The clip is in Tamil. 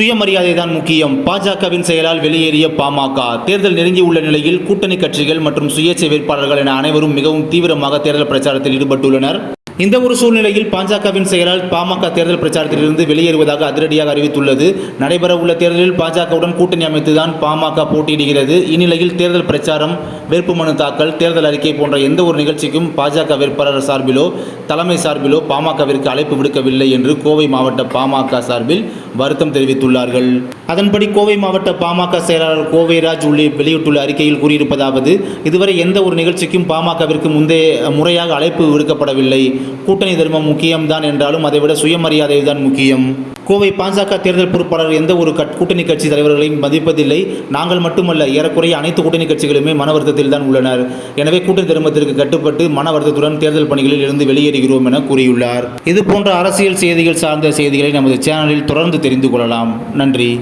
சுயமரியாதை தான் முக்கியம். பாஜகவின் செயலால் வெளியேறிய பாமக தேர்தல் நெருங்கியுள்ள நிலையில் கூட்டணி கட்சிகள் மற்றும் சுயேட்சை வேட்பாளர்கள் என அனைவரும் மிகவும் தீவிரமாக தேர்தல் பிரச்சாரத்தில் ஈடுபட்டுள்ளனர். இந்த ஒரு சூழ்நிலையில் பாஜகவின் செயலால் பாமக தேர்தல் பிரச்சாரத்திலிருந்து வெளியேறுவதாக அதிரடியாக அறிவித்துள்ளது. நடைபெறவுள்ள தேர்தலில் பாஜகவுடன் கூட்டணி அமைத்துதான் பாமக போட்டியிடுகிறது. இந்நிலையில் தேர்தல் பிரச்சாரம் வேட்புமனு தாக்கல் தேர்தல் அறிக்கை போன்ற எந்த ஒரு நிகழ்ச்சிக்கும் பாஜக வேட்பாளர் சார்பிலோ தலைமை சார்பிலோ பாமகவிற்கு அழைப்பு விடுக்கவில்லை என்று கோவை மாவட்ட பாமக சார்பில் வருத்தம் தெரிவித்துள்ளார்கள். அதன்படி கோவை மாவட்ட பாமக செயலாளர் கோவைராஜ் உள்ளே வெளியிட்டுள்ள அறிக்கையில் கூறியிருப்பதாவது இதுவரை எந்த ஒரு நிகழ்ச்சிக்கும் பாமகவிற்கு முந்தைய முறையாக அழைப்பு விடுக்கப்படவில்லை. கூட்டணி தர்மம் முக்கியம்தான் என்றாலும் அதைவிட சுயமரியாதை தான் முக்கியம். கோவை பாஜக தேர்தல் பொறுப்பாளர் எந்த ஒரு கட்- கூட்டணி கட்சி தலைவர்களையும் மதிப்பதில்லை. நாங்கள் மட்டுமல்ல ஏறக்குறைய அனைத்து கூட்டணி கட்சிகளுமே மன வருத்தத்தில் தான் உள்ளனர். எனவே கூட்டணி தர்மத்திற்கு கட்டுப்பட்டு மன வருத்தத்துடன் தேர்தல் பணிகளில் இருந்து வெளியேறுகிறோம் என கூறியுள்ளார். இது போன்ற அரசியல் செய்திகள் சார்ந்த செய்திகளை நமது சேனலில் தொடர்ந்து தெரிந்து கொள்ளலாம். நன்றி.